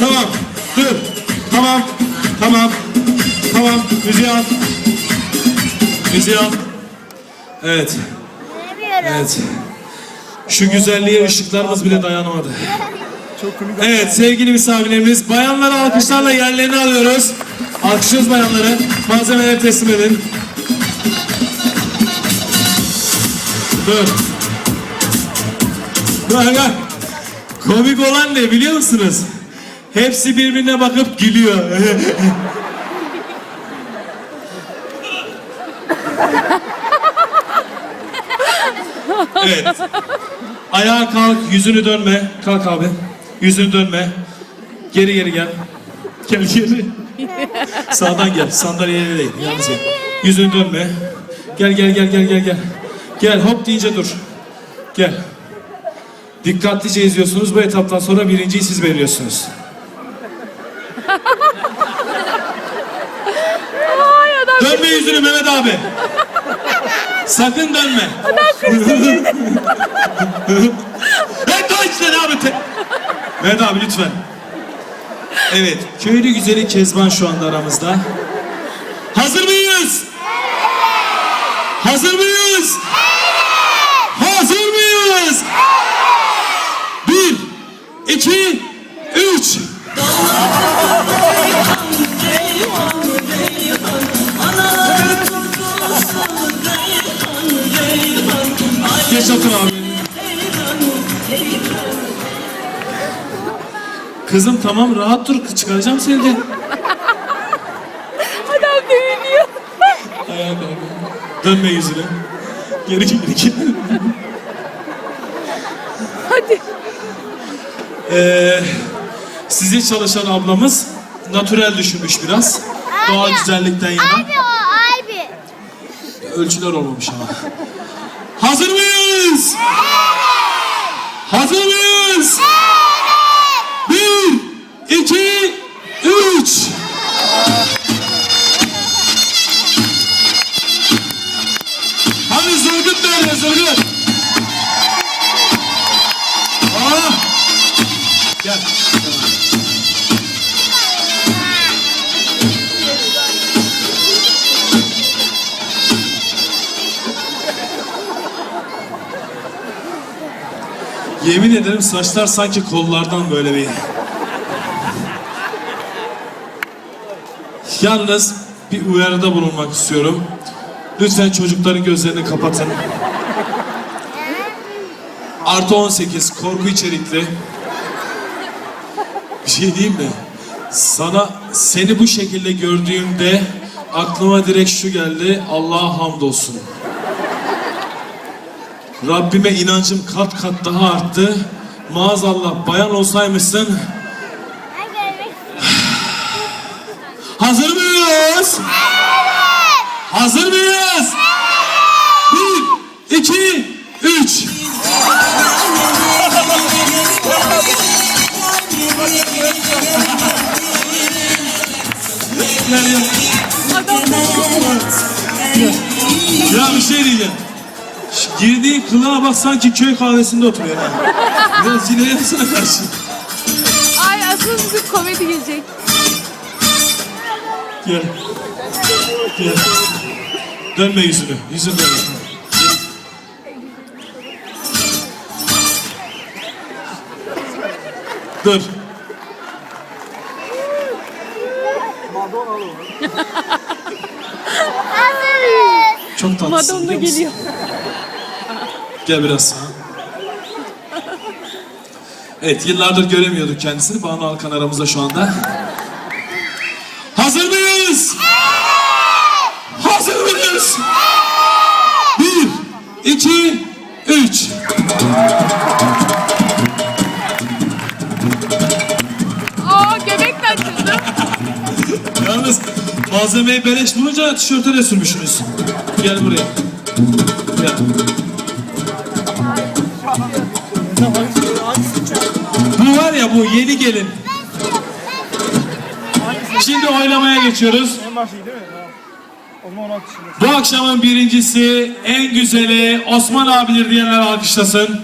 Tamam. Tamam. Müziği al. Müziği al. Evet. Evet. Şu güzelliğe ışıklarımız bile dayanamadı. Evet sevgili misafirlerimiz bayanları alkışlarla yerlerini alıyoruz. Alkışlıyoruz bayanları. Malzemeleri teslim edin. Dur. Dur gel. Komik olan ne biliyor musunuz? Hepsi birbirine bakıp gülüyor. evet. Ayağa kalk, yüzünü dönme. Kalk abi. Yüzünü dönme. Geri geri gel. Gel geri. Sağdan gel. Sandalyeye değil. Yalnız gel. Yüzünü dönme. Gel gel gel gel gel gel. Gel hop deyince dur. Gel. Dikkatlice izliyorsunuz. Bu etaptan sonra birinciyi siz belirliyorsunuz. Ay adam Dönme yüzünü Mehmet abi. Sakın dönme. Ben daha işte ne abi? te- Mehmet abi lütfen. Evet, köylü güzeli Kezban şu anda aramızda. Hazır mıyız? Hazır mıyız? Otur abi. Kızım tamam rahat dur çıkaracağım seni de. adam dövülüyor. Ayağa kalk. Dönme yüzüne. Geri geri geri. Hadi. Ee, sizi çalışan ablamız natürel düşünmüş biraz. Doğal güzellikten yana. Abi o abi. Ölçüler olmamış ama. Hazır mıyız? Hazır mıyız? Bir, iki, üç. Hani zırgıt nerede zırgıt? Aa! Gel. Yemin ederim saçlar sanki kollardan böyle bir. Yalnız bir uyarıda bulunmak istiyorum. Lütfen çocukların gözlerini kapatın. Artı 18 korku içerikli. Bir şey diyeyim mi? Sana seni bu şekilde gördüğümde aklıma direkt şu geldi. Allah'a hamdolsun. Rabbime inancım kat kat daha arttı. Maazallah bayan olsaymışsın. Hazır mıyız? Hazır mıyız? Bir, iki, üç. Ya bir şey diyeceğim. Şu Girdiğin kılığa bak sanki köy kahvesinde oturuyor ha. Biraz zile yapsana karşı. Ay asıl size komedi gelecek. Gel. Gel. Dönme yüzünü. Yüzünü dönme. Dur. Çok tatlısın. Madonna biliyor musun? geliyor. Gel biraz sağa. Evet, yıllardır göremiyorduk kendisini. Banu Alkan aramızda şu anda. Hazır mıyız? Hazır mıyız? Bir, iki, üç. Aa göbek de açıldı. Yalnız malzemeyi beleş bulunca tişörte de sürmüşsünüz. Gel buraya. Gel. Bu yeni gelin. Şimdi oylamaya geçiyoruz. En başı değil mi? Tamam. Onu 16 kişi. Bu akşamın birincisi en güzeli Osman abidir diyenler alkışlasın.